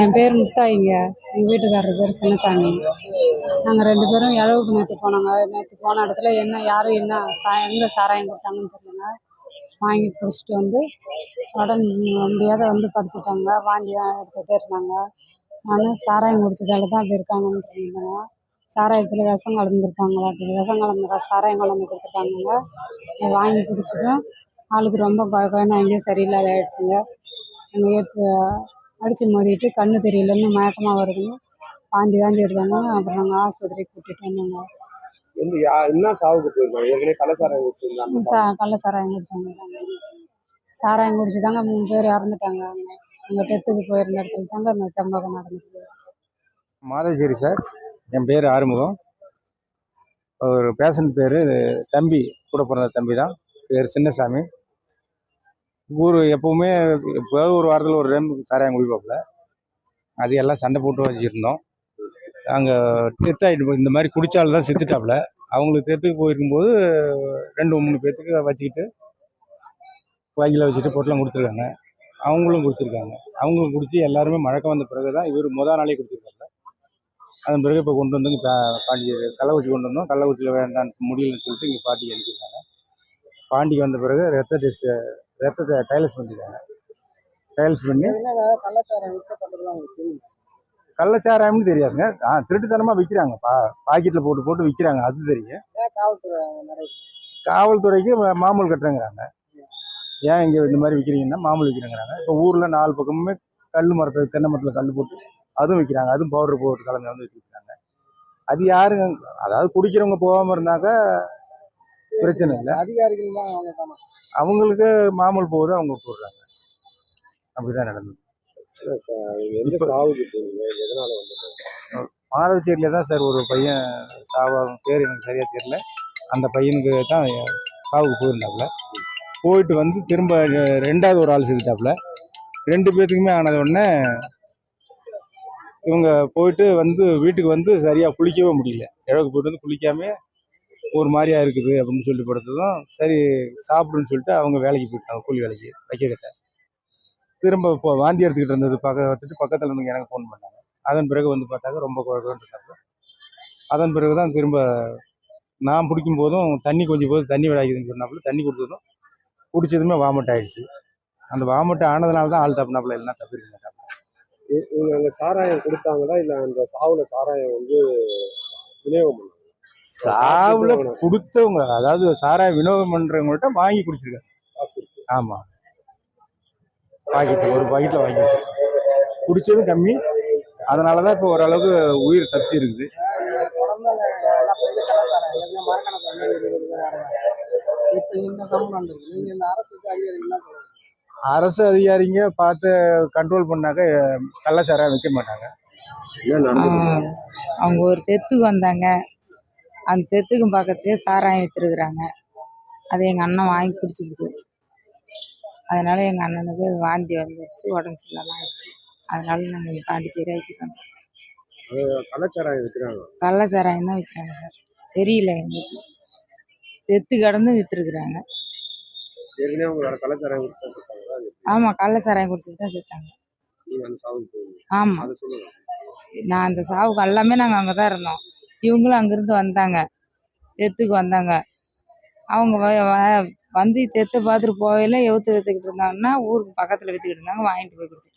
என் பேர் முத்தாயிங்க. எங்கள் வீட்டுக்காரர் பேர் சின்னசாமி. நாங்கள் ரெண்டு பேரும் இழவுக்கு நேற்று போனாங்க. நேற்று போன இடத்துல என்ன யாரும் என்ன சா எங்கே சாராயம் கொடுத்தாங்கன்னு தெரியலங்க. வாங்கி குடிச்சிட்டு வந்து உடம்பு முடியாத வந்து படுத்துட்டாங்க. வாந்தி எடுத்துகிட்டே இருந்தாங்க. நானும் சாராயம் குடிச்சதால தான் அப்படி இருக்காங்கன்னு இருந்தேங்க சாராயத்தில் விஷம் கலந்துருப்பாங்களாட்டு விஷம் கலந்து சாராயம் கலந்து கொடுத்துருக்காங்க வாங்கி குடிச்சிட்டோம். ஆளுக்கு ரொம்ப கொ அங்கேயும் சரியில்லாத ஆயிடுச்சுங்க. எங்கள் அடித்து மோதிட்டு கண்ணு தெரியலன்னு மயக்கமாக வருதுன்னு வாந்தி வாந்தி எடுத்தாங்க அப்புறம் நாங்கள் ஆஸ்பத்திரிக்கு கூட்டிகிட்டு வந்தோங்க. எந்த யா- என்ன சாவுக்கு போயிருக்காங்க ஏற்கனவே கள்ளசாராயம் குடிச்சிருந்தாங்க சா கள்ள சாராயம் குடிச்சாங்க. சாராயம் குடிச்சு தாங்க மூணு பேர் இறந்துட்டாங்க. அங்கே எங்கள் டெத்துக்கு போயிருந்த இடத்துல தாங்க இந்த சம்பவம் நடந்துச்சு. மாதவச்சேரி சார். என் பேர் ஆறுமுகம். ஒரு பேஷண்ட் பேர் தம்பி கூட பிறந்த தம்பி தான் பேர் சின்னசாமி. ஊர் எப்போவுமே எப்போதாவது ஒரு வாரத்தில் ஒரு டைம் சாராயம் குடிப்பாப்புல அது எல்லாம் சண்டை போட்டு வச்சுருந்தோம். அங்கே டெத்தாயிட்டு இந்த மாதிரி குடித்தால் தான் செத்துட்டாப்புல. அவங்களுக்கு தெத்துக்கு போயிருக்கும்போது ரெண்டு மூணு பேர்த்துக்கு வச்சுக்கிட்டு வாங்கில வச்சுட்டு பொட்டலம் கொடுத்துருக்காங்க. அவங்களும் குடிச்சிருக்காங்க. அவங்களும் குடித்து எல்லாருமே மழக்கம் வந்த பிறகு தான் இவர் முத நாளே குடிச்சிருக்காங்க அதன் பிறகு இப்போ கொண்டு வந்து இங்கே பாண்டிச்சேரி கள்ளக்குறிச்சி கொண்டு வந்தோம். கள்ளக்குறிச்சியில் வேண்டாம் முடியலன்னு சொல்லிட்டு இங்கே பாட்டிக்கு அனுப்பியிருக்காங்க. பாண்டிக்கு வந்த பிறகு ரத்த டெஸ்ட்டு ரத்தத்தை டயலிஸ் பண்ணியிருக்காங்க டயலிஸ் பண்ணி கள்ளச்சாராயம்னு தெரியாதுங்க. ஆ திருட்டுத்தனமாக விற்கிறாங்க பா பாக்கெட்டில் போட்டு போட்டு விற்கிறாங்க அது தெரியும். காவல்துறைக்கு மாமூல் கட்டுறேங்கிறாங்க. ஏன் இங்கே இந்த மாதிரி விற்கிறீங்கன்னா மாமூல் விற்கிறேங்கிறாங்க இப்போ ஊரில் நாலு பக்கமுமே கல் மரத்தை தென்னை மரத்தில் கல் போட்டு அதுவும் விற்கிறாங்க அதுவும் பவுடர் போட்டு கலந்து வந்து விற்கிறாங்க அது யாருங்க அதாவது குடிக்கிறவங்க போகாமல் இருந்தாக்கா பிரச்சனை இல்லை. அதிகாரிகள் தான் அவங்க தானே அவங்களுக்கு மாமூல் போகுது அவங்க போடுறாங்க. அப்படிதான் நடந்தது. மாதவச்சேரியில் தான் சார் ஒரு பையன் சாவா பேர் எனக்கு சரியாக தெரியல. அந்த பையனுக்கு தான் சாவுக்கு போயிருந்தாப்புல. போயிட்டு வந்து திரும்ப ரெண்டாவது ஒரு ஆள் செத்துட்டாப்புல ரெண்டு பேர்த்துக்குமே ஆனது உடனே இவங்க போயிட்டு வந்து வீட்டுக்கு வந்து சரியாக குளிக்கவே முடியல. இழவுக்கு போயிட்டு வந்து குளிக்காம ஒரு மாதிரியா இருக்குது அப்படின்னு சொல்லி படுத்ததும் சரி சாப்பிடுன்னு சொல்லிட்டு அவங்க வேலைக்கு போயிட்டாங்க கூலி வேலைக்கு வைக்க திரும்ப இப்போ வாந்தி எடுத்துக்கிட்டு இருந்தது பக்க வந்துட்டு பக்கத்தில் இருந்து எனக்கு ஃபோன் பண்ணாங்க. அதன் பிறகு வந்து பார்த்தாக்க ரொம்ப குழப்பம்னு அதன் பிறகு தான் திரும்ப நான் பிடிக்கும் போதும் தண்ணி கொஞ்சம் போது தண்ணி விளையாக்குதுன்னு சொன்னாப்புல தண்ணி கொடுத்ததும் குடிச்சதுமே வாமிட் ஆகிடுச்சு அந்த வாமிட் ஆனதுனால தான் ஆள் தப்புனாப்புல இல்லைன்னா தப்பிருக்க மாட்டாங்க. இவங்க சாராயம் கொடுத்தாங்களா? இல்லை அந்த சாவுல சாராயம் வந்து விநியோகம் பண்ணாங்க சாவுல கொடுத்தவங்க அதாவது சாராய வினோதம் பண்றவங்கள்ட்ட வாங்கி கொடுத்து. ஆமா. பாக்கெட் ஒரு பாக்கெட்ல வாங்கி வச்சிருக்காங்க. குடிச்சதும் கம்மி. அதனால தான் இப்போ ஓரளவுக்கு உயிர் தப்பி இருக்குது. அரசு அதிகாரிங்க பார்த்து கண்ட்ரோல் பண்ணாக்க கள்ளச்சாராயம் விற்க மாட்டாங்க. அவங்க ஒரு தெத்துக்கு வந்தாங்க. அந்த தெத்துக்கும் பக்கத்துலேயே சாராயம் விற்றுருக்குறாங்க அதை எங்கள் அண்ணன் வாங்கி குடிச்சுக்கிட்டு. அதனால எங்கள் அண்ணனுக்கு வாந்தி வந்துடுச்சு உடம்பு சரியில்லாமல் ஆயிடுச்சு. அதனால நாங்கள் இங்கே பாண்டிச்சேரி அழைச்சிட்டு கள்ளச்சாராயம் விற்கிறாங்க கள்ள சாராயம் தான் விற்கிறாங்க சார். தெரியல எங்களுக்கு. தெத்து கடந்து விற்றுருக்குறாங்க ஏற்கனவே அவங்க கள்ளச்சாராயம் குடிச்சு தான் அது ஆமாம் கள்ள சாராயம் குடிச்சிட்டு தான் செத்தாங்க. ஆமாம் நான் அந்த சாவுக்கு எல்லாமே நாங்கள் அங்கே தான் இருந்தோம். இவங்களும் அங்கேருந்து வந்தாங்க. தெத்துக்கு வந்தாங்க. அவங்க வ- வ- வந்து தெத்தை பார்த்துட்டு போகையில எவுத்து விற்றுக்கிட்டு இருந்தாங்கன்னா ஊருக்கு பக்கத்தில் விற்றுக்கிட்டு இருந்தாங்க வாங்கிட்டு போய் கொடுத்துட்டாங்க